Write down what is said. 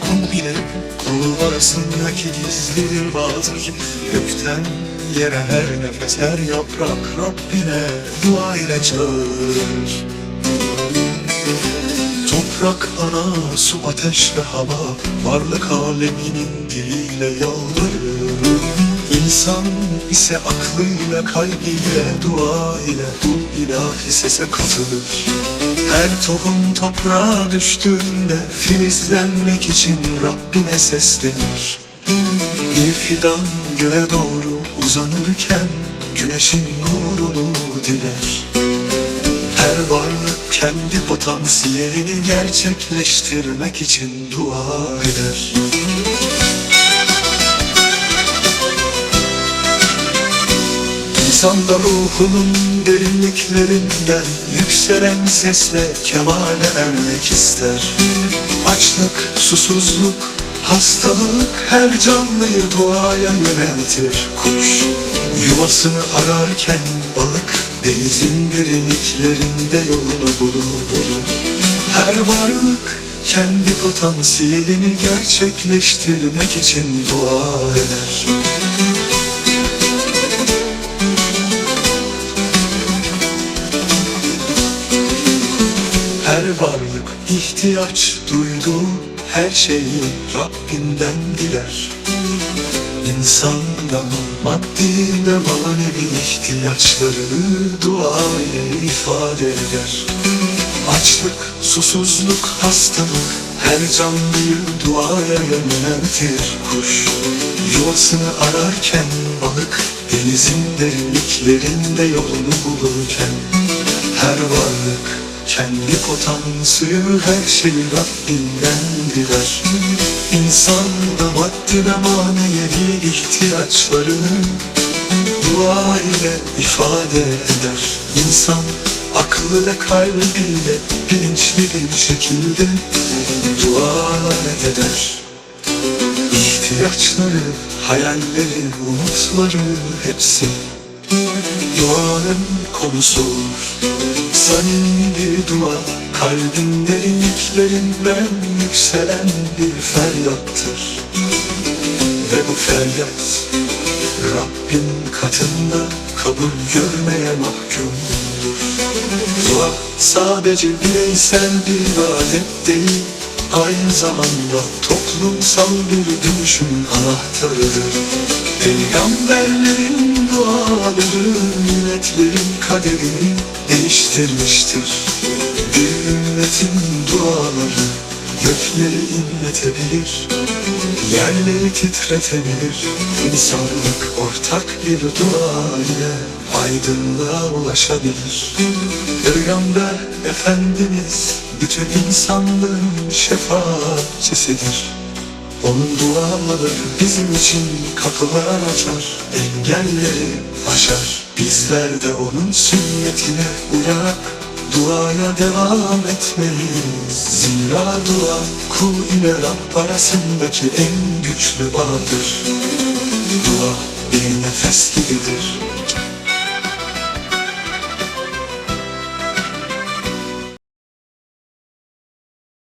Kul ile kul arasındaki gizlidir bağdır Gökten yere her nefes her yaprak Rabbine dua ile çağırır Toprak, ana, su, ateş ve hava Varlık aleminin diliyle yalvarır İnsan ise aklıyla, kalbiyle, dua ile Bu ilahi sese katılır Her tohum toprağa düştüğünde Filizlenmek için Rabbine seslenir Bir fidan göğe doğru uzanırken Güneşin nurunu diler her varlık kendi potansiyelini gerçekleştirmek için dua eder. İnsanda ruhunun derinliklerinden yükselen sesle kemale ermek ister. Açlık, susuzluk, hastalık her canlıyı duaya yöneltir. Kuş yuvasını ararken balık denizin derinliklerinde yolunu bulur. Her varlık kendi potansiyelini gerçekleştirmek için dua eder. Her varlık ihtiyaç duyduğu her şeyi Rabbinden diler. İnsan da maddi ve manevi ihtiyaçlarını dua ifade eder. Açlık, susuzluk, hastalık her canlıyı duaya yöneltir kuş. Yuvasını ararken balık denizin derinliklerinde yolunu bulurken her varlık kendi potansiyeli her şeyi Rabbinden diler. İnsan da maddi ve manevi ihtiyaçlarını dua ile ifade eder. İnsan aklı ve kalbiyle bilinçli bir şekilde dua eder. İhtiyaçları, hayalleri, umutları hepsi Duanın konusu olur. Samimi bir dua Kalbin derinliklerinden yükselen bir feryattır. Ve bu feryat Rabbin katında kabul görmeye mahkumdur Dua sadece bireysel bir ibadet değil Aynı zamanda toplumsal bir dönüşüm anahtarıdır. Peygamberlerin duaları milletlerin kaderini değiştirmiştir. Bir ümmetin duaları gökleri inletebilir Yerleri titretebilir. İnsanlık ortak bir dua ile aydınlığa ulaşabilir. Peygamber Efendimiz bütün insanlığın şefaatçisidir onun duaları bizim için kapılar açar Engelleri aşar. Bizler de onun sünnetine uyarak Duaya devam etmeliyiz. Zira dua kul ile Rab arasındaki en güçlü bağdır. Dua bir nefes gibidir